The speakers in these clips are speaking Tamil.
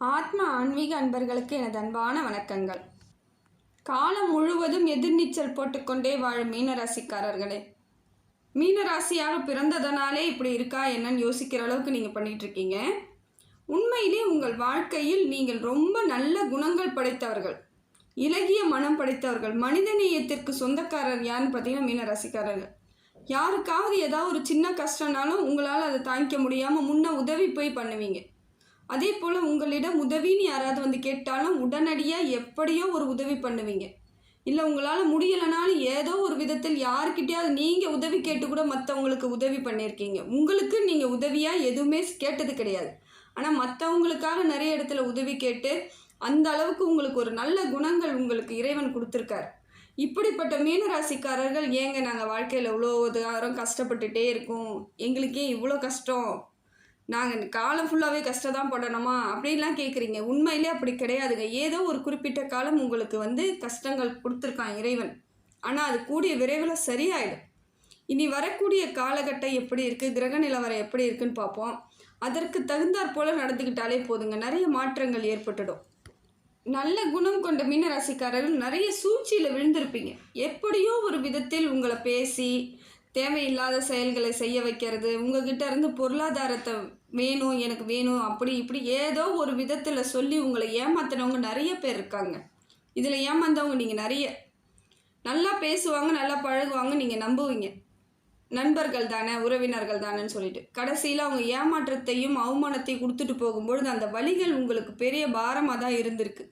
ஆத்ம ஆன்மீக அன்பர்களுக்கு எனது அன்பான வணக்கங்கள். காலம் முழுவதும் எதிர்நீச்சல் போட்டுக்கொண்டே வாழும் மீனராசிக்காரர்களே. மீனராசியாக பிறந்ததனாலே இப்படி இருக்கா என்னன்னு யோசிக்கிற அளவுக்கு நீங்கள் பண்ணிகிட்ருக்கீங்க உண்மையிலே உங்கள் வாழ்க்கையில் நீங்கள் ரொம்ப நல்ல குணங்கள் படைத்தவர்கள். இலகிய மனம் படைத்தவர்கள். மனிதநேயத்திற்கு சொந்தக்காரர் யாருன்னு பார்த்தீங்கன்னா மீனராசிக்காரர்கள் யாருக்காவது ஏதாவது ஒரு சின்ன கஷ்டம்னாலும் உங்களால் அதை தாங்கிக்க முடியாமல் முன்ன உதவி போய் பண்ணுவீங்க. அதே போல் உங்களிடம் உதவின்னு யாராவது வந்து கேட்டாலும் உடனடியாக எப்படியோ ஒரு உதவி பண்ணுவீங்க. இல்லை உங்களால் முடியலைனாலும் ஏதோ ஒரு விதத்தில் யாருக்கிட்டையாவது நீங்கள் உதவி கேட்டு கூட மற்றவங்களுக்கு உதவி பண்ணியிருக்கீங்க உங்களுக்கு நீங்கள் உதவியாக எதுவுமே கேட்டது கிடையாது. ஆனால் மற்றவங்களுக்காக நிறைய இடத்துல உதவி கேட்டு அந்த அளவுக்கு உங்களுக்கு ஒரு நல்ல குணங்கள் உங்களுக்கு இறைவன் கொடுத்துருக்காரு. இப்படிப்பட்ட மீனராசிக்காரர்கள் ஏங்க நாங்கள் வாழ்க்கையில் இவ்வளோ காரம் கஷ்டப்பட்டுட்டே இருக்கோம்? எங்களுக்கே இவ்வளோ கஷ்டம். நாங்கள் காலம் ஃபுல்லாகவே கஷ்டம் தான் படணுமா? அப்படின்லாம் கேட்குறீங்க உண்மையிலே அப்படி கிடையாதுங்க. ஏதோ ஒரு குறிப்பிட்ட காலம் உங்களுக்கு வந்து கஷ்டங்கள் கொடுத்துருக்கான் இறைவன். ஆனால் அது கூடிய விரைவில் சரியாயிடும். இனி வரக்கூடிய காலகட்டம் எப்படி இருக்குது கிரக நிலவரம் எப்படி இருக்குன்னு பார்ப்போம். அதற்கு தகுந்தாற் போல் நடந்துக்கிட்டாலே போதுங்க. நிறைய மாற்றங்கள் ஏற்பட்டுடும். நல்ல குணம் கொண்ட மீனராசிக்காரர்கள் நிறைய சூழ்ச்சியில் விழுந்திருப்பீங்க. எப்படியோ ஒரு விதத்தில் உங்களை பேசி தேவையில்லாத செயல்களை செய்ய வைக்கிறது உங்ககிட்ட இருந்து பொருளாதாரத்தை வேணும் எனக்கு வேணும் அப்படி இப்படி ஏதோ ஒரு விதத்தில் சொல்லி உங்களை ஏமாத்தினவங்க நிறைய பேர் இருக்காங்க. இதில் ஏமாந்தவங்க நீங்கள் நிறைய நல்லா பேசுவாங்க நல்லா பழகுவாங்க நீங்கள் நம்புவீங்க. நண்பர்கள் தானே உறவினர்கள் தானேன்னு சொல்லிட்டு. கடைசியில் அவங்க ஏமாற்றத்தையும் அவமானத்தையும் கொடுத்துட்டு போகும்பொழுது அந்த வழிகள் உங்களுக்கு பெரிய பாரமாக தான் இருந்திருக்கு.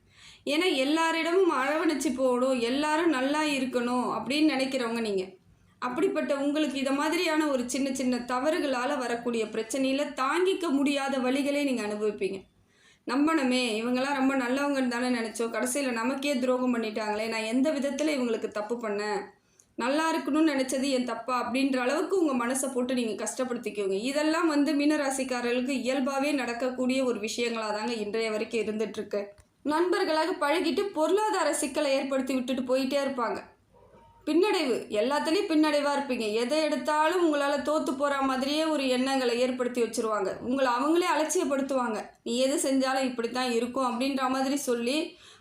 ஏன்னா எல்லாரிடமும் அரவணைச்சு போகணும் எல்லாரும் நல்லா இருக்கணும் அப்படின்னு நினைக்கிறவங்க நீங்கள் அப்படிப்பட்ட உங்களுக்கு இதை மாதிரியான ஒரு சின்ன சின்ன தவறுகளால் வரக்கூடிய பிரச்சனையில் தாங்கிக்க முடியாத வழிகளை நீங்கள் அனுபவிப்பீங்க. நம்பணுமே இவங்கெல்லாம் ரொம்ப நல்லவங்கன்னு தானே நினச்சோம். கடைசியில் நமக்கே துரோகம் பண்ணிட்டாங்களே நான் எந்த விதத்தில் இவங்களுக்கு தப்பு பண்ணேன்? நல்லா இருக்கணும்னு நினச்சது என் தப்பா? அப்படின்ற அளவுக்கு உங்கள் மனசை போட்டு நீங்கள் கஷ்டப்படுத்திக்கோங்க. இதெல்லாம் வந்து மீனராசிக்காரர்களுக்கு இயல்பாகவே நடக்கக்கூடிய ஒரு விஷயங்களாக தாங்க இன்றைய வரைக்கும் இருந்துகிட்ருக்கு நண்பர்களாக பழகிட்டு பொருளாதார சிக்கலை ஏற்படுத்தி விட்டுட்டு போயிட்டே இருப்பாங்க. பின்னடைவு. எல்லாத்துலேயும் பின்னடைவாக இருப்பீங்க. எதை எடுத்தாலும் உங்களால் தோற்று போகிற மாதிரியே ஒரு எண்ணங்களை ஏற்படுத்தி வச்சுருவாங்க. உங்களை அவங்களே அலட்சியப்படுத்துவாங்க. நீ எது செஞ்சாலும் இப்படி தான் இருக்கும் அப்படின்ற மாதிரி சொல்லி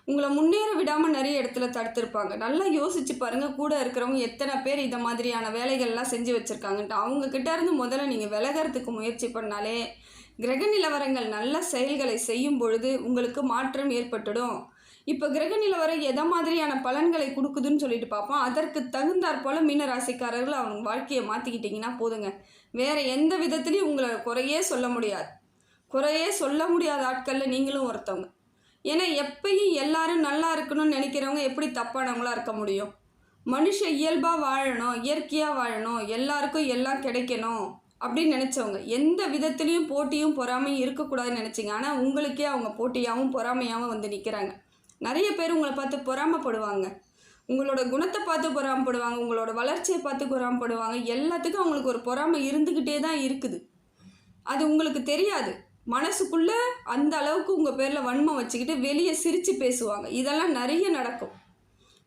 உங்களை முன்னேற விடாமல் நிறைய இடத்துல தடுத்திருப்பாங்க. நல்லா யோசிச்சு பாருங்கள் கூட இருக்கிறவங்க எத்தனை பேர் இந்த மாதிரியான வேலைகள்லாம் செஞ்சு வச்சுருக்காங்கன்ட்டு. அவங்கக்கிட்ட இருந்து முதல்ல நீங்கள் விலகிறதுக்கு முயற்சி பண்ணாலே கிரக நிலவரங்கள் நல்ல செயல்களை செய்யும் பொழுது உங்களுக்கு மாற்றம் ஏற்பட்டுடும். இப்போ கிரக நிலவரம் எதை மாதிரியான பலன்களை கொடுக்குதுன்னு சொல்லிட்டு பார்ப்போம். அதற்கு தகுந்தாற் போல் மீன ராசிக்காரர்கள் அவங்க வாழ்க்கையை மாற்றிக்கிட்டிங்கன்னா போதுங்க. வேறு எந்த விதத்துலையும் உங்களை குறையே சொல்ல முடியாது. குறையே சொல்ல முடியாத ஆட்களில் நீங்களும் ஒருத்தவங்க. ஏன்னா எப்பயும் எல்லாரும் நல்லா இருக்கணும்னு நினைக்கிறவங்க எப்படி தப்பானவங்களா இருக்க முடியும்? மனுஷ இயல்பாக வாழணும் இயற்கையாக வாழணும் எல்லாருக்கும் எல்லாம் கிடைக்கணும் அப்படின்னு நினச்சவங்க. எந்த விதத்துலேயும் போட்டியும் பொறாமையும் இருக்கக்கூடாதுன்னு நினச்சிங்க. ஆனால் உங்களுக்கே அவங்க போட்டியாகவும் பொறாமையாகவும் வந்து நிற்கிறாங்க நிறைய பேர் உங்களை பார்த்து பொறாமப்படுவாங்க. உங்களோட குணத்தை பார்த்து பொறாமப்படுவாங்க. உங்களோட வளர்ச்சியை பார்த்து பொறாமப்படுவாங்க. எல்லாத்துக்கும் அவங்களுக்கு ஒரு பொறாமை இருந்துக்கிட்டே தான் இருக்குது. அது உங்களுக்கு தெரியாது. மனசுக்குள்ள அந்த அளவுக்கு உங்கள் பேரில் வன்மம் வச்சுக்கிட்டு வெளியே சிரித்து பேசுவாங்க. இதெல்லாம் நிறைய நடக்கும்.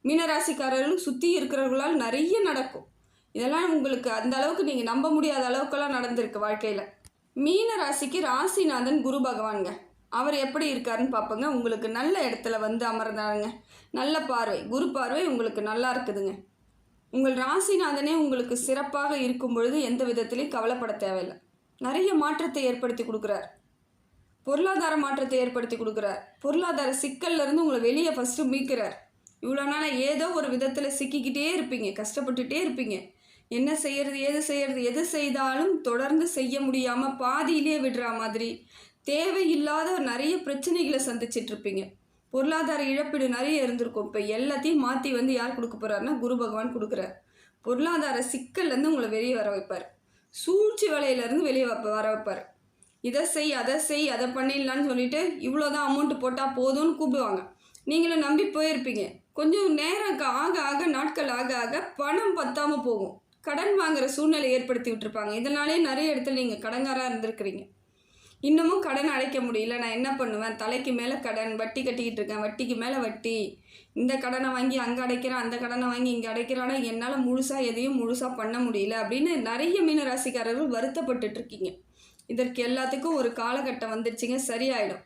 மீனராசிக்காரர்களும் சுற்றி இருக்கிறவர்களால் நிறைய நடக்கும். இதெல்லாம் உங்களுக்கு அந்த அளவுக்கு நீங்கள் நம்ப முடியாத அளவுக்கெல்லாம் நடந்திருக்கு வாழ்க்கையில். மீன ராசிக்கு ராசிநாதன் குரு பகவான்ங்க. அவர் எப்படி இருக்காருன்னு பார்ப்போங்க. உங்களுக்கு நல்ல இடத்துல வந்து அமர்ந்தாருங்க. நல்ல பார்வை குரு பார்வை உங்களுக்கு நல்லா இருக்குதுங்க. உங்கள் ராசிநாதனே உங்களுக்கு சிறப்பாக இருக்கும் பொழுது எந்த விதத்திலையும் கவலைப்பட தேவையில்லை. நிறைய மாற்றத்தை ஏற்படுத்தி கொடுக்குறார். பொருளாதார மாற்றத்தை ஏற்படுத்தி கொடுக்குறார். பொருளாதார சிக்கல்லேருந்து உங்களை வெளியே ஃபஸ்ட்டு மீட்கிறார். இவ்வளோ நாளாக ஏதோ ஒரு விதத்தில் சிக்கிக்கிட்டே இருப்பீங்க கஷ்டப்பட்டுட்டே இருப்பீங்க. என்ன செய்யறது எது செய்யறது எது செய்தாலும் தொடர்ந்து செய்ய முடியாமல் பாதியிலே விடுற மாதிரி தேவையில்லாத நிறைய பிரச்சனைகளை சந்திச்சிட்டு இருப்பீங்க. பொருளாதார இழப்பீடு நிறைய இருந்திருக்கும். இப்போ எல்லாத்தையும் மாற்றி வந்து யார் கொடுக்க போகிறாருன்னா குரு பகவான் கொடுக்குறார். பொருளாதார சிக்கல்லேருந்து உங்களை வெளியே வர வைப்பார். சூழ்ச்சி வலையிலேருந்து வெளியே வைப்ப வர வைப்பார். இதை செய் அதை செய் அதை பண்ணிடலான்னு சொல்லிட்டு இவ்வளோதான் அமௌண்ட் போட்டால் போதும்னு கூப்பிடுவாங்க. நீங்களும் நம்பி போயிருப்பீங்க. கொஞ்சம் நேரம் ஆக ஆக நாட்கள் ஆக ஆக பணம் பத்தாமல் போகும். கடன் வாங்குற சூழ்நிலை ஏற்படுத்தி விட்டுருப்பாங்க. இதனாலே நிறைய இடத்துல நீங்கள் கடங்காராக இருந்திருக்கிறீங்க. இன்னமும் கடன் அடைக்க முடியல. நான் என்ன பண்ணுவேன்? தலைக்கு மேலே கடன் வட்டி கட்டிக்கிட்டு இருக்கேன். வட்டிக்கு மேலே வட்டி. இந்த கடனை வாங்கி அங்கே அடைக்கிறேன் அந்த கடனை வாங்கி இங்கே அடைக்கிறானா? என்னால் முழுசாக எதையும் முழுசாக பண்ண முடியல அப்படின்னு நிறைய மீன ராசிக்காரர்கள் வருத்தப்பட்டுட்டு இருக்கீங்க. இதற்கு எல்லாத்துக்கும் ஒரு காலகட்டம் வந்துருச்சுங்க. சரியாயிடும்.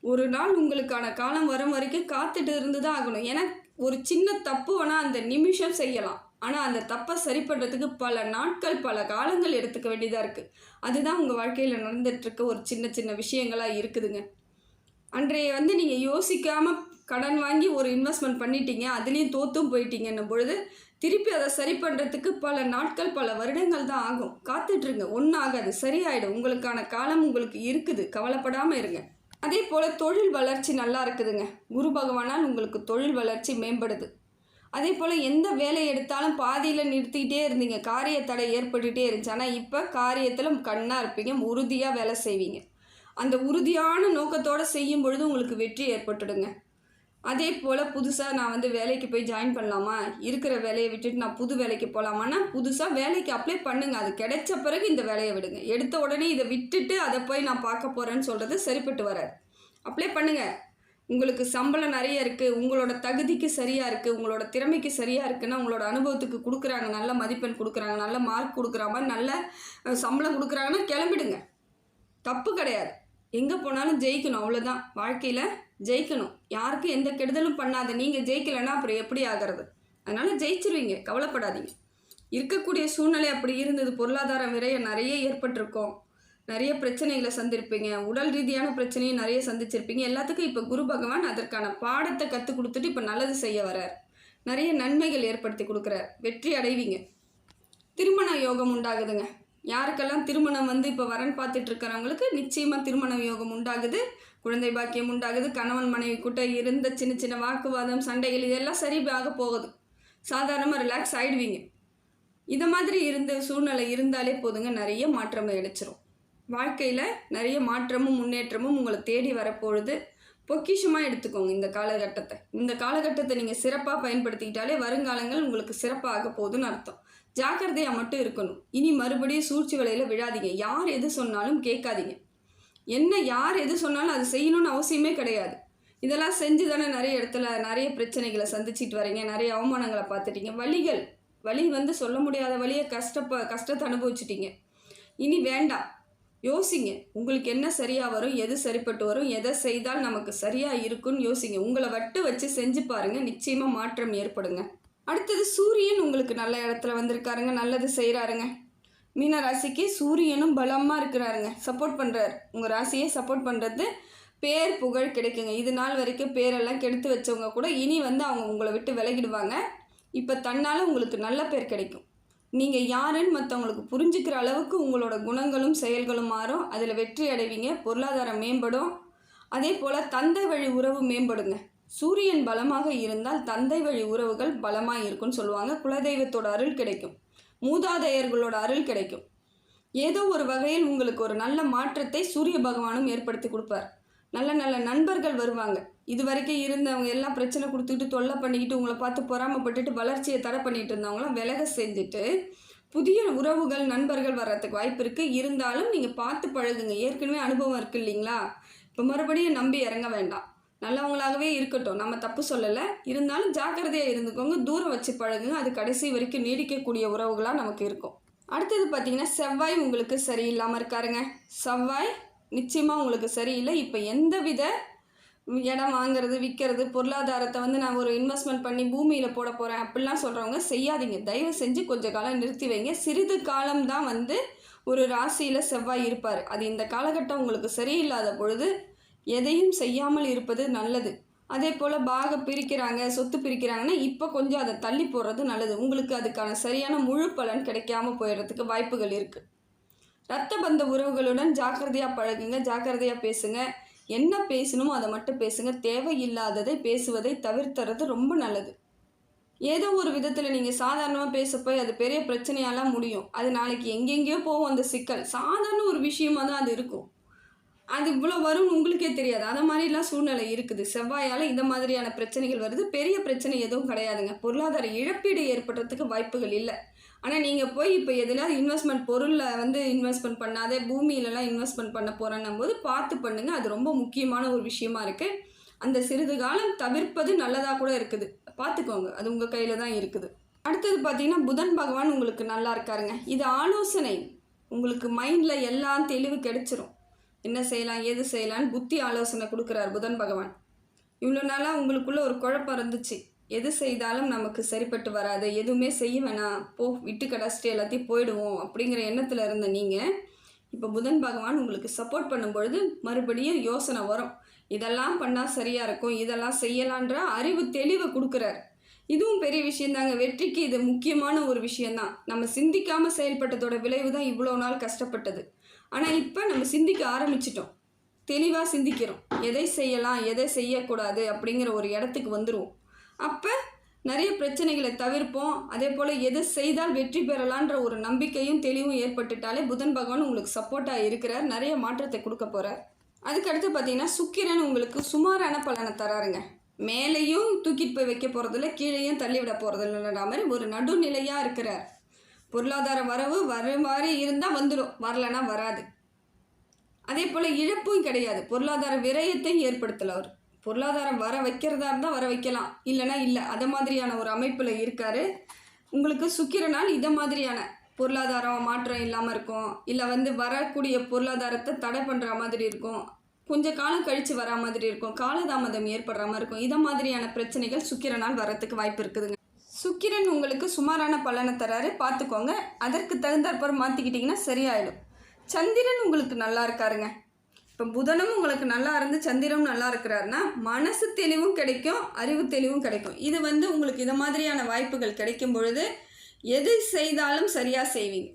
ஒரு நாள் உங்களுக்கான காலம் வரும் வரைக்கும் காத்துட்டு இருந்து தான் ஆகணும். ஏன்னா ஒரு சின்ன தப்பு வேணால் அந்த நிமிஷம் செய்யலாம். ஆனால் அந்த தப்பை சரி பண்ணுறதுக்கு பல நாட்கள் பல காலங்கள் எடுத்துக்க வேண்டியதாக இருக்குது அதுதான் உங்கள் வாழ்க்கையில் நடந்துகிட்ருக்க ஒரு சின்ன சின்ன விஷயங்களாக இருக்குதுங்க. அன்றைய வந்து நீங்கள் யோசிக்காமல் கடன் வாங்கி ஒரு இன்வெஸ்ட்மெண்ட் பண்ணிட்டீங்க அதுலேயும் தோத்தும் போயிட்டீங்கன்னும் பொழுது திருப்பி அதை சரி பண்ணுறதுக்கு பல நாட்கள் பல வருடங்கள் தான் ஆகும். காத்துட்ருங்க ஒன்றும் ஆகாது. சரியாயிடும். உங்களுக்கான காலம் உங்களுக்கு இருக்குது. கவலைப்படாமல் இருங்க. அதே போல் தொழில் வளர்ச்சி நல்லா இருக்குதுங்க. குரு பகவானால் உங்களுக்கு தொழில் வளர்ச்சி மேம்படுது. அதே போல் எந்த வேலையை எடுத்தாலும் பாதியில் நிறுத்திக்கிட்டே இருந்தீங்க. காரிய தடை ஏற்பட்டுகிட்டே இருந்துச்சு. ஆனால் இப்போ காரியத்தில் கண்ணாக இருப்பீங்க. உறுதியாக வேலை செய்வீங்க. அந்த உறுதியான நோக்கத்தோடு செய்யும் பொழுது உங்களுக்கு வெற்றி ஏற்பட்டுடுங்க. அதே போல் புதுசாக நான் வந்து வேலைக்கு போய் ஜாயின் பண்ணலாமா? இருக்கிற வேலையை விட்டுட்டு நான் புது வேலைக்கு போகலாமான்னா புதுசாக வேலைக்கு அப்ளை பண்ணுங்கள் அது கிடைச்ச பிறகு இந்த வேலையை விடுங்க. எடுத்த உடனே இதை விட்டுட்டு அதை போய் நான் பார்க்க போகிறேன்னு சொல்கிறது சரிப்பட்டு வராது. அப்ளை பண்ணுங்கள் உங்களுக்கு சம்பளம் நிறைய இருக்குது உங்களோட தகுதிக்கு சரியாக இருக்குது உங்களோட திறமைக்கு சரியாக இருக்குன்னா உங்களோட அனுபவத்துக்கு கொடுக்குறாங்க நல்ல மதிப்பெண் கொடுக்குறாங்க நல்ல மார்க் கொடுக்குற மாதிரி நல்ல சம்பளம் கொடுக்குறாங்கன்னா கிளம்பிடுங்க. தப்பு கிடையாது. எங்கே போனாலும் ஜெயிக்கணும் அவ்வளோதான் வாழ்க்கையில் ஜெயிக்கணும். யாருக்கும் எந்த கெடுதலும் பண்ணாத நீங்கள் ஜெயிக்கலைன்னா அப்புறம் எப்படி ஆகிறது? அதனால் ஜெயிச்சிருவீங்க கவலைப்படாதீங்க. இருக்கக்கூடிய சூழ்நிலை அப்படி இருந்தது பொருளாதார விரைய நிறைய ஏற்பட்டிருக்கும். நிறைய பிரச்சனைகளை சந்திருப்பீங்க. உடல் ரீதியான பிரச்சனையும் நிறைய சந்திச்சிருப்பீங்க. எல்லாத்துக்கும் இப்போ குரு பகவான் அதற்கான பாடத்தை கற்றுக் கொடுத்துட்டு இப்போ நல்லது செய்ய வரார். நிறைய நன்மைகள் ஏற்படுத்தி கொடுக்குறார். வெற்றி அடைவீங்க. திருமண யோகம் உண்டாகுதுங்க. யாருக்கெல்லாம் திருமணம் வந்து இப்போ வரன் பார்த்துட்டு இருக்கிறவங்களுக்கு நிச்சயமாக திருமண யோகம் உண்டாகுது. குழந்தை பாக்கியம் உண்டாகுது. கணவன் மனைவி கூட்ட இருந்த சின்ன சின்ன வாக்குவாதம் சண்டைகள் இதெல்லாம் சரியாக போகுது. சாதாரணமாக ரிலாக்ஸ் ஆகிடுவீங்க இதை மாதிரி இருந்த சூழ்நிலை இருந்தாலே போதுங்க. நிறைய மாற்றம் அடைச்சிரும். வாழ்க்கையில் நிறைய மாற்றமும் முன்னேற்றமும் உங்களை தேடி வரப்பொழுது பொக்கிஷமாக எடுத்துக்கோங்க இந்த காலகட்டத்தை. இந்த காலகட்டத்தை நீங்கள் சிறப்பாக பயன்படுத்திக்கிட்டாலே வருங்காலங்கள் உங்களுக்கு சிறப்பாக போகுதுன்னு அர்த்தம். ஜாக்கிரதையாக மட்டும் இருக்கணும். இனி மறுபடியும் சூழ்ச்சி வலையில் விழாதீங்க. யார் எது சொன்னாலும் கேட்காதீங்க. என்ன யார் எது சொன்னாலும் அது செய்யணும்னு அவசியமே கிடையாது. இதெல்லாம் செஞ்சு தானே நிறைய இடத்துல நிறைய பிரச்சனைகளை சந்திச்சிட்டு வரீங்க. நிறைய அவமானங்களை பார்த்துட்டீங்க. வழிகள். வழி வந்து சொல்ல முடியாத வழியை கஷ்டப்ப கஷ்டத்தை அனுபவிச்சிட்டீங்க. இனி வேண்டாம். யோசிங்க. உங்களுக்கு என்ன சரியாக வரும் எது சரிப்பட்டு வரும் எதை செய்தால் நமக்கு சரியாக இருக்கும்னு யோசிங்க. உங்களை வட்டு வச்சு செஞ்சு பாருங்கள் நிச்சயமாக மாற்றம் ஏற்படுங்க. அடுத்தது சூரியன் உங்களுக்கு நல்ல இடத்துல வந்திருக்காருங்க நல்லது செய்கிறாருங்க மீன ராசிக்கு சூரியனும் பலமாக இருக்கிறாருங்க. சப்போர்ட் பண்ணுறாரு உங்கள் ராசியை சப்போர்ட் பண்ணுறது பேர் புகழ் கிடைக்குங்க. இது நாள் வரைக்கும் பேரெல்லாம் கெடுத்து வச்சவங்க கூட இனி வந்து அவங்க உங்களை விட்டு விலகிடுவாங்க. இப்போ தன்னால் உங்களுக்கு நல்ல பேர் கிடைக்கும். நீங்கள் யாருன்னு மற்றவங்களுக்கு புரிஞ்சுக்கிற அளவுக்கு உங்களோட குணங்களும் செயல்களும் மாறும். அதில் வெற்றி அடைவீங்க. பொருளாதாரம் மேம்படும். அதே போல் தந்தை வழி உறவு மேம்படுங்க. சூரியன் பலமாக இருந்தால் தந்தை வழி உறவுகள் பலமாக இருக்கும்னு சொல்லுவாங்க. குலதெய்வத்தோட அருள் கிடைக்கும். மூதாதையர்களோட அருள் கிடைக்கும். ஏதோ ஒரு வகையில் உங்களுக்கு ஒரு நல்ல மாற்றத்தை சூரிய பகவானும் ஏற்படுத்தி கொடுப்பார். நல்ல நல்ல நண்பர்கள் வருவாங்க. இது வரைக்கும் இருந்தவங்க எல்லாம் பிரச்சனை கொடுத்துக்கிட்டு தொல்லை பண்ணிக்கிட்டு உங்களை பார்த்து பொறாமப்பட்டுட்டு வளர்ச்சியை தடை பண்ணிட்டு இருந்தவங்களாம் விலக செஞ்சுட்டு புதிய உறவுகள் நண்பர்கள் வர்றதுக்கு வாய்ப்பு இருக்குது இருந்தாலும் நீங்கள் பார்த்து பழகுங்க. ஏற்கனவே அனுபவம் இருக்குது இல்லைங்களா? இப்போ மறுபடியும் நம்பி இறங்க வேண்டாம். நல்லவங்களாகவே இருக்கட்டும். நம்ம தப்பு சொல்லலை. இருந்தாலும் ஜாக்கிரதையாக இருந்துக்கோங்க. தூரம் வச்சு பழகுங்க. அது கடைசி வரைக்கும் நீடிக்கக்கூடிய உறவுகளாக நமக்கு இருக்கும். அடுத்தது பார்த்தீங்கன்னா செவ்வாய் உங்களுக்கு சரியில்லாமல் இருக்காருங்க. செவ்வாய் நிச்சயமாக உங்களுக்கு சரியில்லை. இப்போ எந்த வித இடம் வாங்குறது விற்கிறது பொருளாதாரத்தை வந்து நான் ஒரு இன்வெஸ்ட்மெண்ட் பண்ணி பூமியில் போட போகிறேன் அப்படிலாம் சொல்கிறவங்க செய்யாதீங்க. தயவு செஞ்சு கொஞ்ச காலம் நிறுத்தி வைங்க. சிறிது காலம்தான் வந்து ஒரு ராசியில் செவ்வாய் இருப்பார். அது இந்த காலகட்டம் உங்களுக்கு சரியில்லாத பொழுது எதையும் செய்யாமல் இருப்பது நல்லது. அதே போல் பாக பிரிக்கிறாங்க சொத்து பிரிக்கிறாங்கன்னா இப்போ கொஞ்சம் அதை தள்ளி போடுறது நல்லது. உங்களுக்கு அதுக்கான சரியான முழு பலன் கிடைக்காம போயிடுறதுக்கு வாய்ப்புகள் இருக்குது ரத்த பந்த உறவுகளுடன் ஜாக்கிரதையாக பழகுங்க ஜாக்கிரதையாக பேசுங்க. என்ன பேசணுமோ அதை மட்டும் பேசுங்க. தேவையில்லாததை பேசுவதை தவிர்த்துறது ரொம்ப நல்லது. ஏதோ ஒரு விதத்தில் நீங்கள் சாதாரணமாக பேச போய் அது பெரிய பிரச்சனையாலாம் முடியும். அது நாளைக்கு எங்கெங்கேயோ போகும் அந்த சிக்கல். சாதாரண ஒரு விஷயமா தான் அது இருக்கும். அது இவ்வளோ வரும்னு உங்களுக்கே தெரியாது. அதை மாதிரிலாம் சூழ்நிலை இருக்குது. செவ்வாயால் இந்த மாதிரியான பிரச்சனைகள் வருது. பெரிய பிரச்சனை எதுவும் கிடையாதுங்க. பொருளாதார இழப்பீடு ஏற்படுறதுக்கு வாய்ப்புகள் இல்லை. ஆனால் நீங்கள் போய் இப்போ எதுனா இன்வெஸ்ட்மெண்ட் பொருளில் வந்து இன்வெஸ்ட்மெண்ட் பண்ணாதே பூமியிலலாம் இன்வெஸ்ட்மெண்ட் பண்ண போகிறேன்னும் போது பார்த்து பண்ணுங்கள் அது ரொம்ப முக்கியமான ஒரு விஷயமா இருக்குது அந்த சிறிது காலம் தவிர்ப்பது நல்லதாக கூட இருக்குது. பார்த்துக்கோங்க. அது உங்கள் கையில் தான் இருக்குது. அடுத்தது பார்த்தீங்கன்னா புதன் பகவான் உங்களுக்கு நல்லா இருக்காருங்க. இது ஆலோசனை. உங்களுக்கு மைண்டில் எல்லாம் தெளிவு கிடைச்சிரும். என்ன செய்யலாம் ஏது செய்யலான்னு புத்தி ஆலோசனை கொடுக்குறார் புதன் பகவான். இவ்வளோ நாளாக உங்களுக்குள்ளே ஒரு குழப்பம் இருந்துச்சு. எது செய்தாலும் நமக்கு சரிப்பட்டு வராது. எதுவுமே செய்ய வேணாம். போ விட்டு கடைச்சிட்டு எல்லாத்தையும் போயிடுவோம் அப்படிங்கிற எண்ணத்தில் இருந்த நீங்கள் இப்போ புதன் பகவான் உங்களுக்கு சப்போர்ட் பண்ணும்பொழுது மறுபடியும் யோசனை வரும். இதெல்லாம் பண்ணால் சரியாக இருக்கும். இதெல்லாம் செய்யலான்ற அறிவு தெளிவை கொடுக்குறார். இதுவும் பெரிய விஷயந்தாங்க. வெற்றிக்கு இது முக்கியமான ஒரு விஷயந்தான். நம்ம சிந்திக்காமல் செயல்பட்டதோட விளைவு தான் இவ்வளோ நாள் கஷ்டப்பட்டது. ஆனால் இப்போ நம்ம சிந்திக்க ஆரம்பிச்சிட்டோம். தெளிவாக சிந்திக்கிறோம். எதை செய்யலாம் எதை செய்யக்கூடாது அப்படிங்கிற ஒரு இடத்துக்கு வந்துடுவோம் அப்போ நிறைய பிரச்சனைகளை தவிர்ப்போம். அதே போல் எது செய்தால் வெற்றி பெறலான்ற ஒரு நம்பிக்கையும் தெளிவும் ஏற்பட்டுட்டாலே புதன் பகவான் உங்களுக்கு சப்போர்ட்டாக இருக்கிறார். நிறைய மாற்றத்தை கொடுக்க போகிறார் அதுக்கடுத்து பார்த்தீங்கன்னா சுக்கிரன் உங்களுக்கு சுமாரான பலனை தராருங்க. மேலேயும் தூக்கிட்டு போய் வைக்க போகிறதில்ல கீழேயும் தள்ளிவிட போகிறதில்லன்ற மாதிரி ஒரு நடுநிலையாக இருக்கிறார். பொருளாதார வரவு வர மாதிரி இருந்தால் வந்துடும் வரலன்னா வராது. அதே போல் இழப்பும் கிடையாது. பொருளாதார விரயத்தையும் ஏற்படுத்தலை அவர். பொருளாதாரம் வர வைக்கிறதா இருந்தால் வர வைக்கலாம். இல்லைன்னா இல்லை. அதை மாதிரியான ஒரு அமைப்பில் இருக்கார். உங்களுக்கு சுக்கிரனால் இதை மாதிரியான பொருளாதாரம் மாற்றம் இல்லாமல் இருக்கும். இல்லை வந்து வரக்கூடிய பொருளாதாரத்தை தடை பண்ணுற மாதிரி இருக்கும். கொஞ்சம் காலம் கழித்து வரா மாதிரி இருக்கும். காலதாமதம் ஏற்படுற மாதிரி இருக்கும். இதை மாதிரியான பிரச்சனைகள் சுக்கிரனால் வரத்துக்கு வாய்ப்பு இருக்குதுங்க. சுக்கிரன் உங்களுக்கு சுமாரான பலனை தராரு. பார்த்துக்கோங்க அதற்கு தகுந்தாற்பறம் மாற்றிக்கிட்டிங்கன்னா சரியாயிடும். சந்திரன் உங்களுக்கு நல்லா இருக்காருங்க. இப்போ புதனும் உங்களுக்கு நல்லா இருந்து சந்திரம் நல்லா இருக்கிறாருன்னா மனசு தெளிவும் கிடைக்கும் அறிவு தெளிவும் கிடைக்கும். இது வந்து உங்களுக்கு இது மாதிரியான வாய்ப்புகள் கிடைக்கும் பொழுது எது செய்தாலும் சரியாக செய்வீங்க.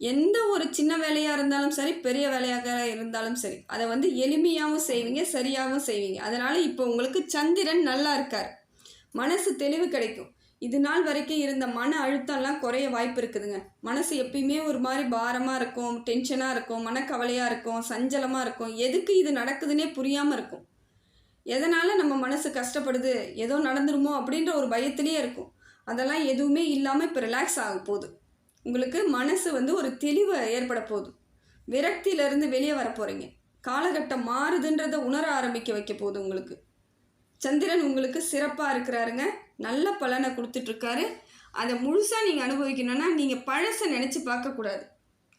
எந்த ஒரு சின்ன வேலையாக இருந்தாலும் சரி பெரிய வேலையாக இருந்தாலும் சரி அதை வந்து எளிமையாகவும் செய்வீங்க சரியாகவும் செய்வீங்க. அதனால் இப்போ உங்களுக்கு சந்திரன் நல்லா இருக்கார். மனசு தெளிவு கிடைக்கும். இது நாள் வரைக்கும் இருந்த மன அழுத்தம்லாம் குறைய வாய்ப்பு இருக்குதுங்க. மனசு எப்பயுமே ஒரு மாதிரி பாரமாக இருக்கும் டென்ஷனாக இருக்கும் மனக்கவலையாக இருக்கும் சஞ்சலமாக இருக்கும். எதுக்கு இது நடக்குதுன்னே புரியாமல் இருக்கும். எதனால் நம்ம மனசு கஷ்டப்படுது ஏதோ நடந்துருமோ அப்படின்ற ஒரு பயத்திலே இருக்கும். அதெல்லாம் எதுவுமே இல்லாமல் இப்போ ரிலாக்ஸ் ஆக போகுது. உங்களுக்கு மனசு வந்து ஒரு தெளிவை ஏற்பட போகுது. விரக்தியிலேருந்து வெளியே வர போகிறீங்க காலகட்டம் மாறுதுன்றதை உணர ஆரம்பிக்க வைக்க போகுது உங்களுக்கு. சந்திரன் உங்களுக்கு சிறப்பாக இருக்கிறாருங்க. நல்ல பலனை கொடுத்துட்ருக்காரு. அதை முழுசாக நீங்கள் அனுபவிக்கணும்னா நீங்கள் பழசை நினச்சி பார்க்கக்கூடாது.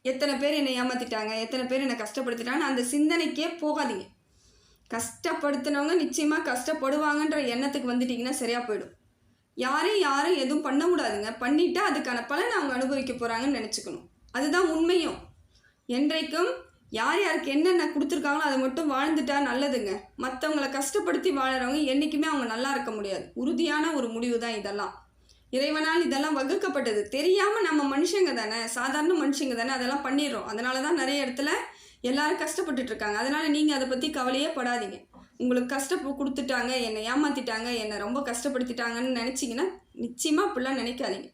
எத்தனை பேர் என்னை ஏமாற்றிட்டாங்க எத்தனை பேர் என்னை கஷ்டப்படுத்திட்டாங்க அந்த சிந்தனைக்கே போகாதீங்க. கஷ்டப்படுத்தினவங்க நிச்சயமாக கஷ்டப்படுவாங்கன்ற எண்ணத்துக்கு வந்துட்டிங்கன்னா சரியாக போயிடும். யாரையும் யாரும் எதுவும் பண்ண கூடாதுங்க. அதுக்கான பலனை அவங்க அனுபவிக்க போகிறாங்கன்னு நினச்சிக்கணும். அதுதான் உண்மையும். என்றைக்கும் யார் யாருக்கு என்னென்ன கொடுத்துருக்காங்களோ அதை மட்டும் வாழ்ந்துட்டா நல்லதுங்க. மற்றவங்களை கஷ்டப்படுத்தி வாழறவங்க என்றைக்குமே அவங்க நல்லா இருக்க முடியாது. உறுதியான ஒரு முடிவு தான் இதெல்லாம். இறைவனால் இதெல்லாம் வகுக்கப்பட்டது. தெரியாமல் நம்ம மனுஷங்க தானே சாதாரண மனுஷங்க தானே அதெல்லாம் பண்ணிடுறோம். அதனால தான் நிறைய இடத்துல எல்லாரும் கஷ்டப்பட்டுட்டு இருக்காங்க. அதனால் நீங்கள் அதை பற்றி கவலையே படாதீங்க. உங்களுக்கு கஷ்டம் கொடுத்துட்டாங்க என்னை ஏமாற்றிட்டாங்க என்னை ரொம்ப கஷ்டப்படுத்திட்டாங்கன்னு நினச்சிங்கன்னா நிச்சயமாக அப்படிலாம் நினைக்காதீங்க.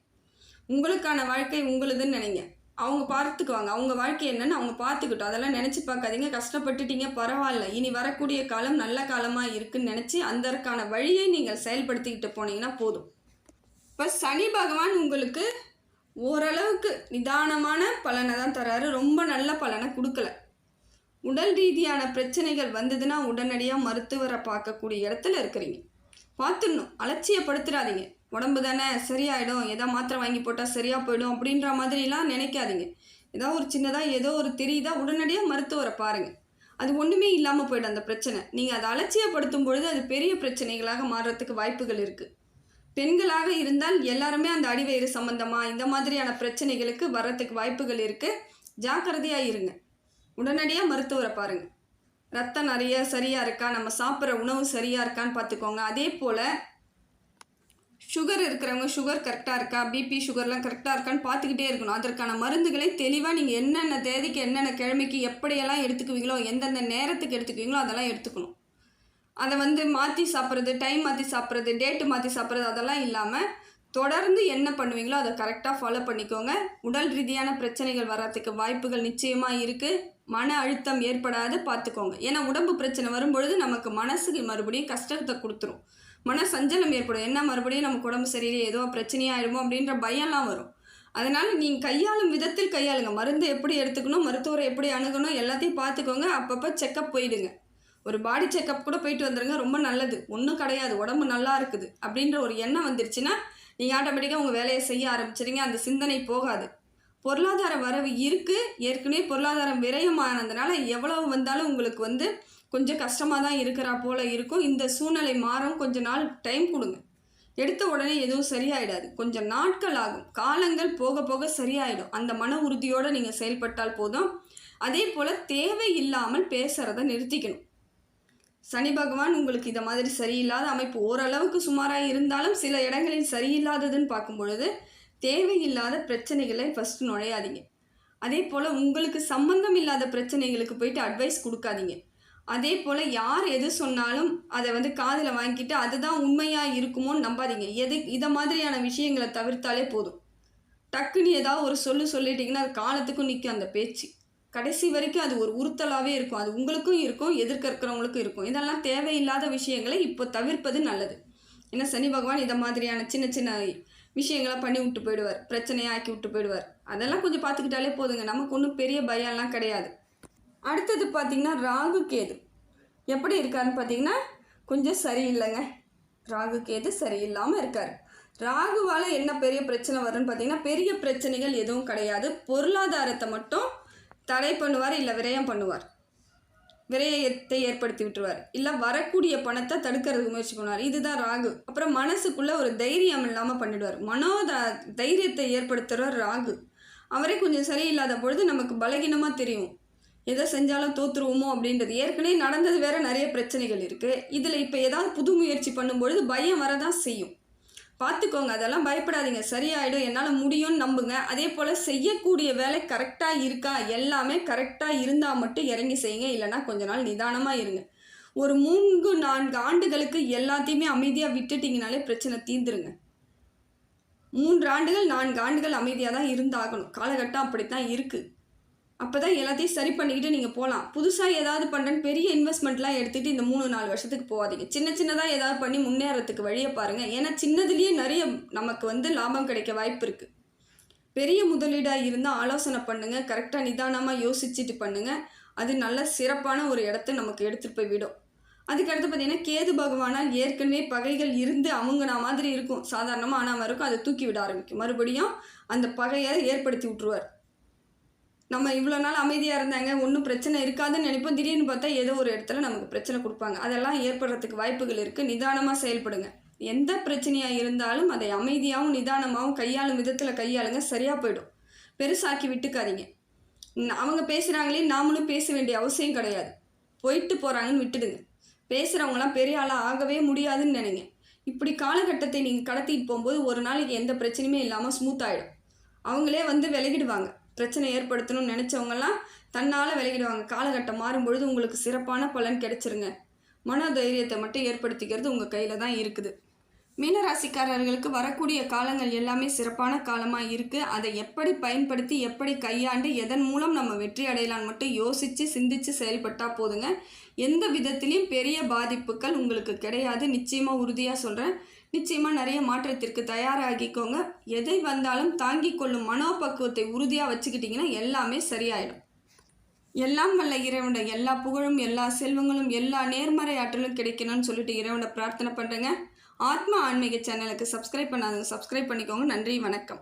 உங்களுக்கான வாழ்க்கை உங்களுதுன்னு நினைங்க. அவங்க பார்த்துக்குவாங்க. அவங்க வாழ்க்கை என்னன்னு அவங்க பார்த்துக்கிட்டோம். அதெல்லாம் நினச்சி பார்க்காதீங்க. கஷ்டப்பட்டுட்டீங்க பரவாயில்ல. இனி வரக்கூடிய காலம் நல்ல காலமாக இருக்குன்னு நினச்சி அதற்கான வழியை நீங்கள் செயல்படுத்திக்கிட்டு போனீங்கன்னா போதும். இப்போ சனி பகவான் உங்களுக்கு ஓரளவுக்கு நிதானமான பலனை தான் தராரு. ரொம்ப நல்ல பலனை கொடுக்கல. உடல் ரீதியான பிரச்சனைகள் வந்ததுன்னா உடனடியாக மருத்துவரை பார்க்கக்கூடிய இடத்துல இருக்கிறீங்க. பார்த்துடணும். அலட்சியப்படுத்துறாதீங்க உடம்பு தானே சரியாயிடும். எதா மாத்திரை வாங்கி போட்டால் சரியாக போயிடும் அப்படின்ற மாதிரிலாம் நினைக்காதீங்க. ஏதோ ஒரு சின்னதாக ஏதோ ஒரு தெரியுதா உடனடியாக மருத்துவரை பாருங்கள் அது ஒன்றுமே இல்லாமல் போயிடும் அந்த பிரச்சனை. நீங்கள் அதை அலட்சியப்படுத்தும் பொழுது அது பெரிய பிரச்சனைகளாக மாறுறதுக்கு வாய்ப்புகள் இருக்குது பெண்களாக இருந்தால் எல்லாருமே அந்த அடிவயிறு சம்பந்தமாக இந்த மாதிரியான பிரச்சனைகளுக்கு வர்றதுக்கு வாய்ப்புகள் இருக்குது ஜாக்கிரதையாக இருங்க. உடனடியாக மருத்துவரை பாருங்கள் ரத்தம் நிறைய சரியாக இருக்கா? நம்ம சாப்பிட்ற உணவு சரியாக இருக்கான்னு பார்த்துக்கோங்க. அதே போல் சுகர் இருக்கிறவங்க சுகர் கரெக்டாக இருக்கா? பிபி சுகர்லாம் கரெக்டாக இருக்கான்னு பார்த்துக்கிட்டே இருக்கணும். அதற்கான மருந்துகளை தெளிவாக நீங்கள் என்னென்ன தேதிக்கு என்னென்ன கிழமைக்கு எப்படியெல்லாம் எடுத்துக்குவீங்களோ எந்தெந்த நேரத்துக்கு எடுத்துக்குவீங்களோ அதெல்லாம் எடுத்துக்கணும். அதை வந்து மாற்றி சாப்பிட்றது டைம் மாற்றி சாப்பிட்றது டேட்டு மாற்றி சாப்பிட்றது அதெல்லாம் இல்லாமல் தொடர்ந்து என்ன பண்ணுவீங்களோ அதை கரெக்டாக ஃபாலோ பண்ணிக்கோங்க. உடல் ரீதியான பிரச்சனைகள் வர்றதுக்கு வாய்ப்புகள் நிச்சயமாக இருக்குது மன அழுத்தம் ஏற்படாது பார்த்துக்கோங்க. ஏன்னா உடம்பு பிரச்சனை வரும்பொழுது நமக்கு மனசுக்கு மறுபடியும் கஷ்டத்தை கொடுத்துரும். மன சஞ்சலம் ஏற்படும். என்ன மறுபடியும் நமக்கு உடம்பு சரியில்லை ஏதோ பிரச்சனையாயிடுமோ அப்படின்ற பயம்லாம் வரும். அதனால் நீங்கள் கையாளும் விதத்தில் கையாளுங்க. மருந்து எப்படி எடுத்துக்கணும் மருத்துவரை எப்படி அணுகணும் எல்லாத்தையும் பார்த்துக்கோங்க. அப்பப்போ செக்கப் போயிடுங்க. ஒரு பாடி செக்கப் கூட போயிட்டு வந்துடுங்க ரொம்ப நல்லது. ஒன்றும் கிடையாது. உடம்பு நல்லா இருக்குது அப்படின்ற ஒரு எண்ணம் வந்துருச்சுன்னா நீங்கள் ஆட்டோமேட்டிக்காக உங்கள் வேலையை செய்ய ஆரம்பிச்சிடுங்க அந்த சிந்தனை போகாது. பொருளாதார வரவு இருக்குது ஏற்கனவே பொருளாதாரம் விரயமானதுனால எவ்வளவு வந்தாலும் உங்களுக்கு வந்து கொஞ்சம் கஷ்டமாக தான் இருக்கிறா போல் இருக்கும். இந்த சூழ்நிலை மாறும். கொஞ்ச நாள் டைம் கொடுங்க. எடுத்த உடனே எதுவும் சரியாயிடாது. கொஞ்சம் நாட்கள் ஆகும். காலங்கள் போக போக சரியாயிடும். அந்த மன உறுதியோடு நீங்கள் செயல்பட்டால் போதும். அதே போல் தேவை இல்லாமல் பேசுகிறத நிறுத்திக்கணும். சனி பகவான் உங்களுக்கு இதை மாதிரி சரியில்லாத அமைப்பு ஓரளவுக்கு சுமாராக இருந்தாலும் சில இடங்களில் சரியில்லாததுன்னு பார்க்கும் பொழுது தேவையில்லாத பிரச்சனைகளை ஃபஸ்ட்டு நுழையாதீங்க. அதே போல் உங்களுக்கு சம்மந்தம் இல்லாத பிரச்சனைகளுக்கு போயிட்டு அட்வைஸ் கொடுக்காதீங்க. அதே போல் யார் எது சொன்னாலும் அதை வந்து காதில் வாங்கிட்டு அதுதான் உண்மையாக இருக்குமோன்னு நம்பாதீங்க. எது இதை மாதிரியான விஷயங்களை தவிர்த்தாலே போதும். டக்குன்னு ஏதாவது ஒரு சொல்லு சொல்லிட்டீங்கன்னா அது காலத்துக்கும் நிற்கும் அந்த பேச்சு. கடைசி வரைக்கும் அது ஒரு உறுத்தலாகவே இருக்கும். அது உங்களுக்கும் இருக்கும் எதிர்க்க இருக்கிறவங்களுக்கும் இருக்கும். இதெல்லாம் தேவையில்லாத விஷயங்களை இப்போ தவிர்ப்பது நல்லது. ஏன்னா சனி பகவான் இதை மாதிரியான சின்ன சின்ன விஷயங்களை பண்ணி விட்டு போயிடுவார். பிரச்சனையாக ஆக்கி விட்டு போயிடுவார். அதெல்லாம் கொஞ்சம் பார்த்துக்கிட்டாலே போதுங்க. நமக்கு ஒன்றும் பெரிய பயம்லாம் கிடையாது. அடுத்தது பார்த்திங்கன்னா ராகு கேது. எப்படி இருக்காருன்னு பார்த்தீங்கன்னா கொஞ்சம் சரியில்லைங்க. ராகு கேது சரியில்லாமல் இருக்கார். ராகுவால் என்ன பெரிய பிரச்சனை வரும்னு பார்த்தீங்கன்னா பெரிய பிரச்சனைகள் எதுவும் கிடையாது. பொருளாதாரத்தை மட்டும் தடை பண்ணுவார் இல்லை விரயம் பண்ணுவார். விரயத்தை ஏற்படுத்தி விட்டுருவார். இல்லை வரக்கூடிய பணத்தை தடுக்கிறதுக்கு முயற்சி பண்ணுவார். இதுதான் ராகு. அப்புறம் மனசுக்குள்ளே ஒரு தைரியம் இல்லாமல் பண்ணிடுவார். மனோதா தைரியத்தை ஏற்படுத்துகிறவர் ராகு. அவரே கொஞ்சம் சரியில்லாத பொழுது நமக்கு பலகீனமாக தெரியும். எதை செஞ்சாலும் தோற்றுருவோமோ அப்படின்றது. ஏற்கனவே நடந்தது வேற நிறைய பிரச்சனைகள் இருக்குது இதில் இப்போ ஏதாவது புது முயற்சி பண்ணும்பொழுது பயம் வரதான் செய்யும். பார்த்துக்கோங்க அதெல்லாம் பயப்படாதீங்க. சரியாயிடும் என்னால் முடியும்னு நம்புங்க. அதே போல் செய்யக்கூடிய வேலை கரெக்டாக இருக்கா? எல்லாமே கரெக்டாக இருந்தால் மட்டும் இறங்கி செய்யுங்க. இல்லைனா கொஞ்ச நாள் நிதானமாக இருங்க. ஒரு மூன்று நான்கு ஆண்டுகளுக்கு எல்லாத்தையுமே அமைதியாக விட்டுட்டிங்கனாலே பிரச்சனை தீர்ந்துருங்க. மூன்று ஆண்டுகள் நான்கு ஆண்டுகள் அமைதியாக தான் இருந்தாகணும். காலகட்டம் அப்படித்தான் இருக்குது அப்போ தான் எல்லாத்தையும் சரி பண்ணிக்கிட்டு நீங்கள் போகலாம் புதுசாக ஏதாவது பண்ணுறேன்னு பெரிய இன்வெஸ்ட்மெண்ட்லாம் எடுத்துகிட்டு இந்த மூணு நாலு வருஷத்துக்கு போகாதீங்க சின்ன சின்னதாக ஏதாவது பண்ணி முன்னேறத்துக்கு வழியை பாருங்கள் ஏன்னா சின்னதுலேயே நிறைய நமக்கு வந்து லாபம் கிடைக்க வாய்ப்பு இருக்குது பெரிய முதலீடாக இருந்தால் ஆலோசனை பண்ணுங்கள் கரெக்டாக நிதானமாக யோசிச்சுட்டு பண்ணுங்கள் அது நல்ல சிறப்பான ஒரு இடத்த நமக்கு எடுத்துகிட்டு போய் விடும். அதுக்கடுத்து பார்த்தீங்கன்னா கேது பகவானால் ஏற்கனவே பகைகள் இருந்து அவங்கனா மாதிரி இருக்கும். சாதாரணமாக ஆனால் இருக்கும். அதை தூக்கி விட ஆரம்பிக்கும். மறுபடியும் அந்த பகையை ஏற்படுத்தி விட்ருவார் நம்ம இவ்வளோ நாள் அமைதியாக இருந்தாங்க ஒன்றும் பிரச்சனை இருக்காதுன்னு நினைப்போம். திடீர்னு பார்த்தா ஏதோ ஒரு இடத்துல நமக்கு பிரச்சனை கொடுப்பாங்க. அதெல்லாம் ஏற்படுறதுக்கு வாய்ப்புகள் இருக்குது நிதானமாக செயல்படுங்க. எந்த பிரச்சனையாக இருந்தாலும் அதை அமைதியாகவும் நிதானமாகவும் கையாளும் விதத்தில் கையாளுங்க. சரியாக போயிடும். பெருசாக்கி விட்டுக்காதீங்க. அவங்க பேசுகிறாங்களே நாமளும் பேச வேண்டிய அவசியம் கிடையாது. போயிட்டு போகிறாங்கன்னு விட்டுடுங்க. பேசுகிறவங்களாம் பெரிய ஆளாக ஆகவே முடியாதுன்னு நினைங்க. இப்படி காலகட்டத்தை நீங்கள் கடத்திட்டு போகும்போது ஒரு நாளைக்கு எந்த பிரச்சனையுமே இல்லாமல் ஸ்மூத் ஆகிடும் அவங்களே வந்து விலகிடுவாங்க. பிரச்சனை ஏற்படுத்தணும்னு நினச்சவங்கெல்லாம் தன்னால் விலகிடுவாங்க. காலகட்டம் மாறும்பொழுது உங்களுக்கு சிறப்பான பலன் கிடைச்சிருங்க. மனோதைரியத்தை மட்டும் ஏற்படுத்திக்கிறது உங்கள் கையில் தான் இருக்குது. மீனராசிக்காரர்களுக்கு வரக்கூடிய காலங்கள் எல்லாமே சிறப்பான காலமாக இருக்குது அதை எப்படி பயன்படுத்தி எப்படி கையாண்டு எதன் மூலம் நம்ம வெற்றி அடையலான்னு மட்டும் யோசித்து சிந்தித்து செயல்பட்டால் போதுங்க. எந்த விதத்திலையும் பெரிய பாதிப்புகள் உங்களுக்கு கிடையாது. நிச்சயமாக உறுதியாக சொல்கிறேன் நிச்சயமாக நிறைய மாற்றத்திற்கு தயாராகிக்கோங்க. எதை வந்தாலும் தாங்கி கொள்ளும் மனோபக்குவத்தை உறுதியாக வச்சுக்கிட்டிங்கன்னா எல்லாமே சரியாயிடும். எல்லாம் வல்ல இறைவனோட எல்லா புகழும் எல்லா செல்வங்களும் எல்லா நேர்மறை ஆற்றலும் கிடைக்கணும்னு சொல்லிட்டு இறைவனை பிரார்த்தனை பண்ணுறேங்க ஆத்மா ஆன்மீக சேனலுக்கு சப்ஸ்கிரைப் பண்ணாதவங்க சப்ஸ்கிரைப் பண்ணிக்கோங்க. நன்றி வணக்கம்.